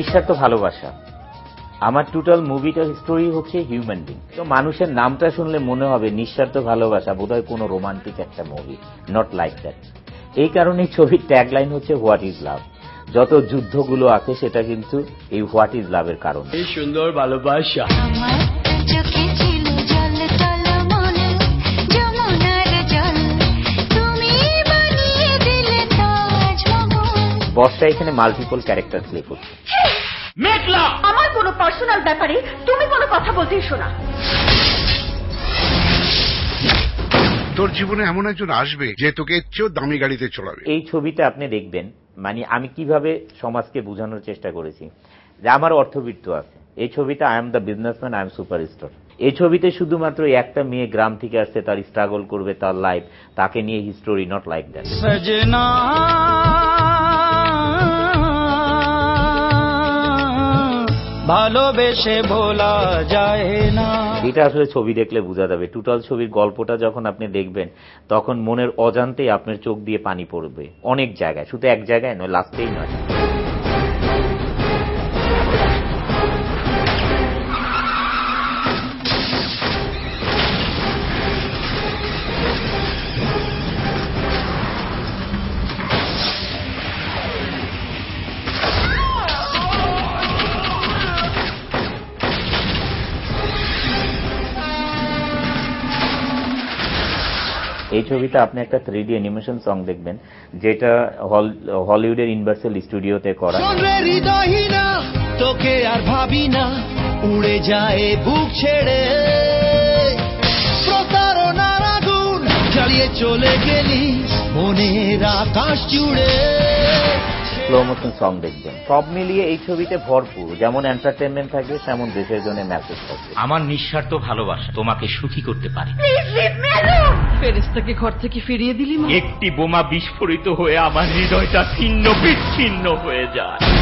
নিঃস্বার্থ ভালোবাসা। আমার টোটাল মুভিটা স্টোরি হচ্ছে হিউম্যান বিং তো মানুষের নামটা শুনলে মনে হবে নিঃস্বার্থ ভালোবাসা বোধহয় কোনো রোমান্টিক একটা মুভি নট লাইক দ্যাট এই কারণে ছবির ট্যাগলাইন হচ্ছে হোয়াট ইজ লাভ যত যুদ্ধগুলো আছে সেটা কিন্তু এই হোয়াট ইজ লাভের কারণ। এই সুন্দর ভালোবাসা। বসটা এখানে মাল্টিপল ক্যারেক্টার প্লে করছে। মেঘলা! আমার কোনো পার্সোনাল ব্যাপারে তুমি কোনো কথা বলতে এসো না তোর জীবনে এমন একজন আসবে যে তোকে চেয়েও দামি গাড়িতে চড়াবে। এই ছবিতে আপনি দেখবেন মানে আমি কীভাবে সমাজকে বোঝানোর চেষ্টা করেছি যে আমার অর্থবিত্ত আছে। এই ছবিতে I am the businessman I am super superstar এই ছবিতে শুধুমাত্র একটা মেয়ে গ্রাম থেকে আসছে তার স্ট্রাগল করবে তার লাইফ তাকে নিয়ে হিস্টোরি নট লাইক দ্যাট ভালোবেসে ভোলা যায় না। এটা আসলে ছবি দেখলে বোঝা যাবে। টুটাল ছবির গল্পটা যখন আপনি দেখবেন, তখন মনের অজান্তেই আপনার চোখ দিয়ে পানি পড়বে। অনেক জায়গায়, শুধু এক জায়গায় নয়, লাস্টেই নয়। এই ছবিতে আপনি একটা থ্রি ডি অ্যানিমেশন সং দেখবেন, যেটা হল- হলিউডের ইউনিভার্সাল স্টুডিওতে করা। তোকে আর ভাবি না, উড়ে যায় বুক ছেড়ে। প্রতারণার আগুন জ্বালিয়ে চলে গেলি, মনের আকাশ জুড়ে। স্লো মোশন সং দেখবেন। সব মিলিয়ে এই ছবিতে ভরপুর। যেমন এন্টারটেনমেন্ট থাকবে তেমন দেশের জন্য মেসেজ থাকবে। আমার নিঃস্বার্থ ভালোবাসা তোমাকে সুখী করতে পারে। ফেরেস্তাকে ঘর থেকে ফিরিয়ে দিলি একটি বোমা বিস্ফোরিত হয়ে আমার হৃদয়টা ছিন্ন বিচ্ছিন্ন হয়ে যায়।